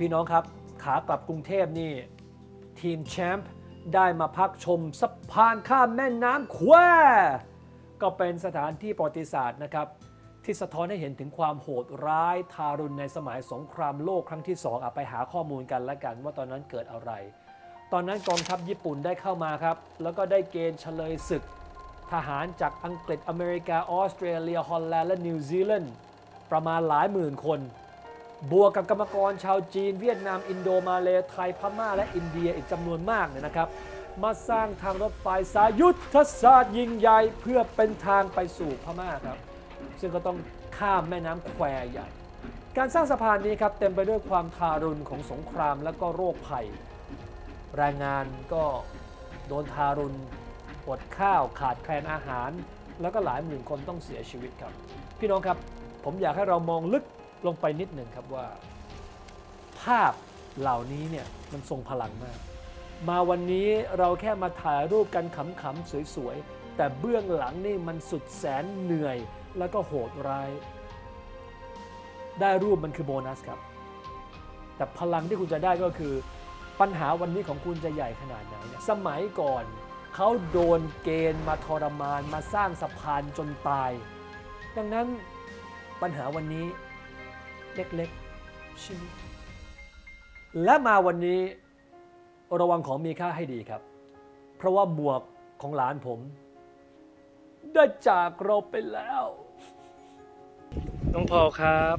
พี่น้องครับ ขากลับกรุงเทพนี่ ทีมแชมป์ได้มาพักชมสะพานข้ามแม่น้ำแควก็เป็นสถานที่ประวัติศาสตร์นะครับ ที่สะท้อนให้เห็นถึงความโหดร้ายทารุณในสมัยสงครามโลกครั้งที่ 2อะไปหาข้อมูลกันละกันว่าตอนนั้นเกิดอะไร ตอนนั้นกองทัพญี่ปุ่นได้เข้ามาครับ แล้วก็ได้เกณฑ์เฉลยศึก ทหารจากอังกฤษอเมริกาออสเตรเลียฮอลแลนด์และนิวซีแลนด์ประมาณหลายหมื่นคน บวกกับกรรมกรชาวจีน เวียดนาม อินโดมาเลไทยพม่า และอินเดียอีกจำนวนมากเนี่ยนะครับ มาสร้างทางรถไฟสายยุทธศาสตร์ยิ่งใหญ่เพื่อเป็นทางไปสู่พม่าครับ ซึ่งก็ต้องข้ามแม่น้ำแควใหญ่ การสร้างสะพานนี้ครับเต็มไปด้วยความทารุณของสงครามและก็โรคภัย แรงงานก็โดนทารุณอดข้าวขาดแคลนอาหาร แล้วก็หลายหมื่นคนต้องเสียชีวิตครับ พี่น้องครับผมอยากให้เรามองลึก ลงไปนิดหนึ่งครับว่า ภาพเหล่านี้เนี่ยมันทรงพลังมาก มาวันนี้เราแค่มาถ่ายรูปกันขำๆสวยๆ แต่เบื้องหลังนี่มันสุดแสนเหนื่อย แล้วก็โหดร้าย ได้รูปมันคือโบนัสครับ แต่พลังที่คุณจะได้ก็คือ ปัญหาวันนี้ของคุณจะใหญ่ขนาดไหน สมัยก่อนเขาโดนเกณฑ์มาทรมานมาสร้างสะพานจนตาย ดังนั้นปัญหาวันนี้ เล็กๆใช่ไหมและมาวันนี้ระวังของมีค่าให้ดีครับ เพราะว่าหมวกของหลานผม ได้จากเราไปแล้ว น้องพอครับ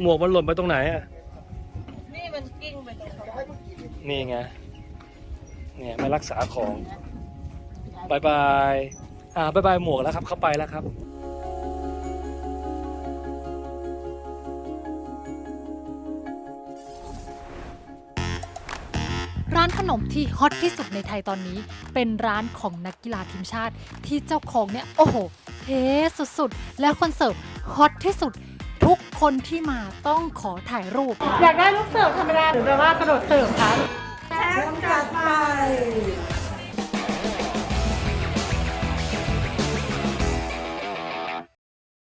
หมวกมันหล่นไปตรงไหนอะ นี่มันกิ้งไปตรงเขานี่ไง เนี่ยไม่รักษาของบายบาย อ่าบายบายหมวกแล้วครับ เข้าไปแล้วครับ ร้านขนมที่ฮอตที่สุดในไทยตอนนี้ เป็นร้านของนักกีฬาทีมชาติ ที่เจ้าของเนี่ยโอ้โหเท่สุดๆ แล้วคนเสิร์ฟฮอตที่สุด ทุกคนที่มาต้องขอถ่ายรูป อยากได้ลูกเสิร์ฟธรรมดาหรือแบบว่ากระโดดเสิร์ฟคะแชมป์จัดไป